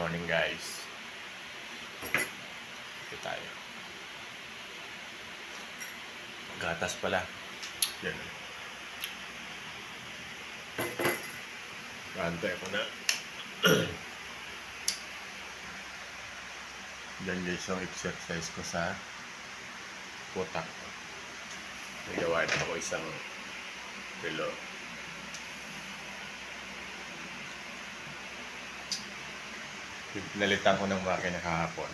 morning guys. Ito tayo. Gatas pala. Yan. Kantay ko na. Yan guys yung exercise ko sa putak. Nagawa na ako isang relo. Pinalitan ko ng makina kahapon.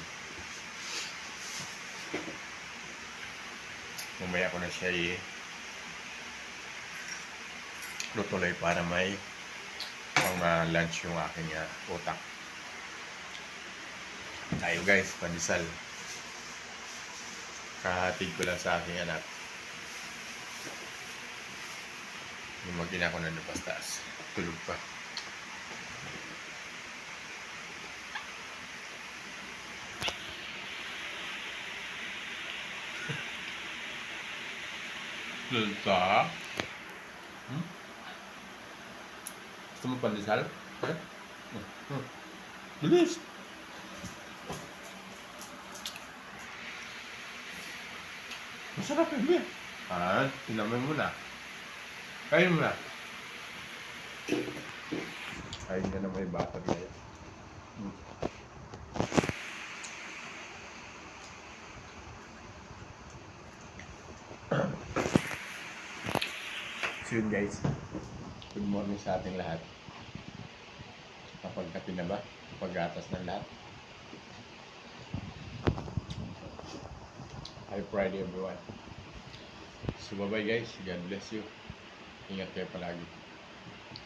Mamaya ko na siya i lutuloy para may pang ah, lunch yung aking ah, utak. Tayo guys, pandesal. Kahatid ko lang sa aking anak. Yung mag-ina ko na lumabas taas. Tulog pa. Eh? Hmm. Hmm. Bilis! Masarap yun, eh. Ah, tinamin mo na. Kain mo na. Kain ka na may bata. Hmm. So yun guys, good morning sa ating lahat. Kapag kape na ba? Kapag gatas ng lahat. Happy Friday everyone. So bye bye guys, God bless you. Ingat kayo palagi.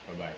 Bye bye.